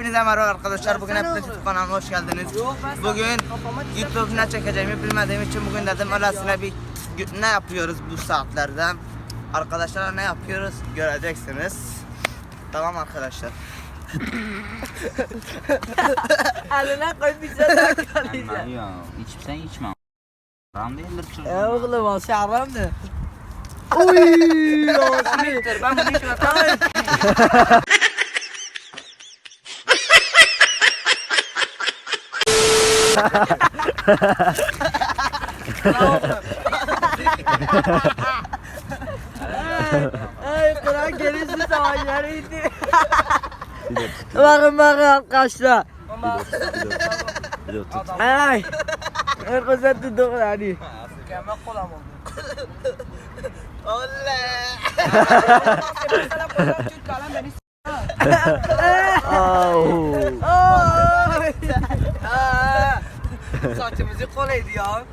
Hepinize merhaba arkadaşlar. Bugün hepiniz YouTube kanalıma hoş geldiniz. Bugün YouTube ne çekeceğimi bilmediğim için bugün dedim öylesine bir ne yapıyoruz bu saatlerde. Arkadaşlar ne yapıyoruz göreceksiniz. Tamam arkadaşlar. Eline koy bize Aman ya içsen içme. Haram değildir çocuğum. Ya oğlum o şey haramdı. Haramdır ben bunu içmem. Ay Kur'an gelişi savaşlarıydı. bakın bakın arkadaşlar. Ay. Herkese tutuk yani. Kemal kolam oldu. Oley. Mesela kolam Türk kalan beni s***. Oh. Oh. Saçımızı kolaydı ya.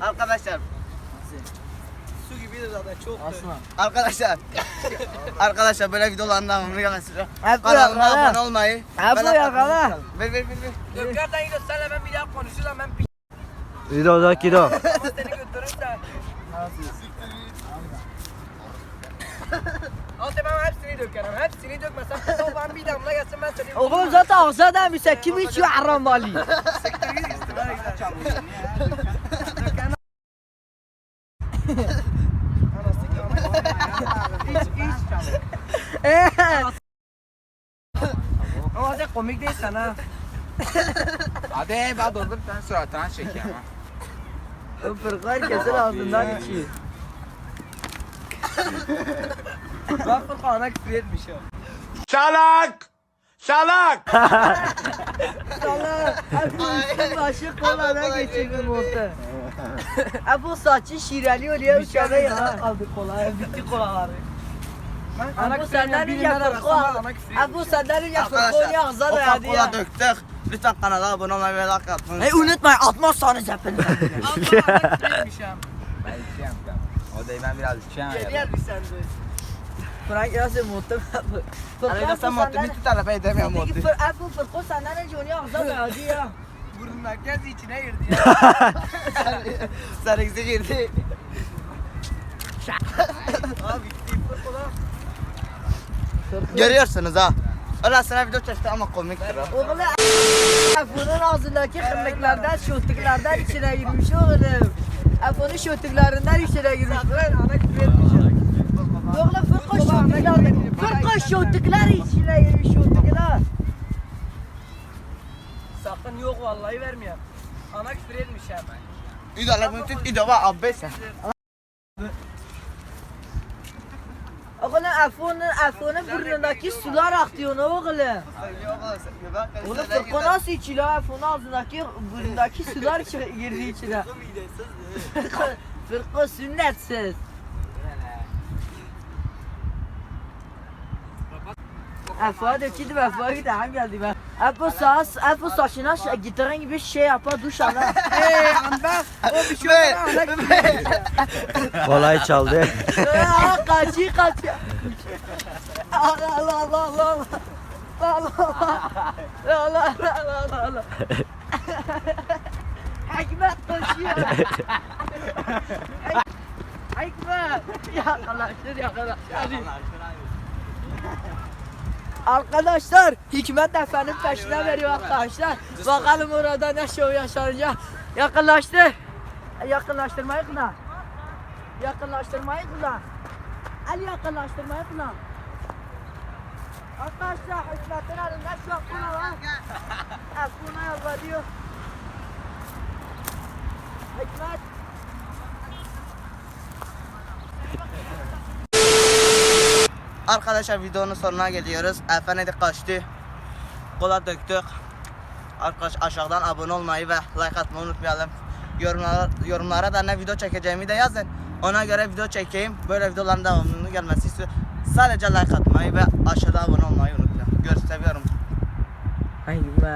Arkadaşlar Su gibiydi zaten çok. Aslan. Arkadaşlar Arkadaşlar böyle videoların devamını gelmesi Hep bu Kanalıma abone olmayı like yakala. Ver ver ver ver Dökerden gidiyor senle ben bir daha konuşurum ben bir Gido da gido. seni götürürsen. Al ben hepsini dökerim. Hepsini dökmesem ben bir damla gelsin ben seni. Oğlum zaten ağza demişse kim içiyor haram iç. Ama sen komik değilsin ha. Hadi ben doldur sen suratına çekeyim ha. Fırka herkesin ağzından içiyor. Bak fırka ana küfür etmiş o. Salak! Salak! Sana Ebu başı kolana geçirdim orta. Ebu saçı şireli oluyor uçağa yana kaldı kola. Bitti kolaları. Ebu senden önce fırka. Ebu senden önce oluyor ağza o dayadı ya. kola döktük Lütfen kanala abone olmayı ve like atmayı Hey unutmayın atmazsanız hepiniz. Ben içeceğim ben. O da ben biraz içeceğim ya. Geliyor bir sen de. Frank yazı mutlu. Arayla sen motto bir tarafa edemiyorum motto Ebu fırka senden önce onu ağza dayadı ya. Burnundan göz içine girdi ya. Sarıksı girdi Abi fırka Görüyorsunuz ha Öylesine video çekti ama komiktir ha Oğlum Afon'un ağzındaki kırmıklardan şotuklardan içine girmiş oğlum. Afon'un şotuklarından içine girmiş. Ana küfür etmeyeceğim. Oğlum fırka şotuklar. Fırka şotuklar içine şotuklar. Sakın yok vallahi vermiyorum. Ana küfür etmişim. İdala bunu tut idala abbe sen Oğlum Afon'un Afon'un burnundaki sular akıyor ne oğlum? Oğlum fırka nasıl içiyor? Afon'un ağzındaki burnundaki sular girdi içine. Fırka sünnetsiz. Afa döküldü Afa gitti hem geldi ben. Apo sağ Apo saçına gitarın gibi şey yapar duş alır. Hey anda o bir şey olmaz. Kolayı çaldı. Kaçı kaçı. Allah Allah Allah Allah Allah. Allah Allah. Allah Allah Allah Allah. Hikmet koşuyor. Hikmet. Yakalaştır yakalaştır. Arkadaşlar Hikmet Efe'nin peşine veriyor arkadaşlar. Bakalım orada ne şov yaşanacak. Yakınlaştır. Yakınlaştırmayı kullan. Yakınlaştırmayı kullan. El yakınlaştırmayı kullan. Arkadaşlar Hikmet'in elinde şu an buna var. El buna yalvarıyor. Hikmet. Arkadaşlar videonun sonuna geliyoruz. Efendim kaçtı. Kola döktük. Arkadaş aşağıdan abone olmayı ve like atmayı unutmayalım. Yorumlara, yorumlara da ne video çekeceğimi de yazın. Ona göre video çekeyim. Böyle videoların devamını gelmesi istiyor. Sadece like atmayı ve aşağıda abone olmayı unutmayın Görüşürüz seviyorum Hikmet.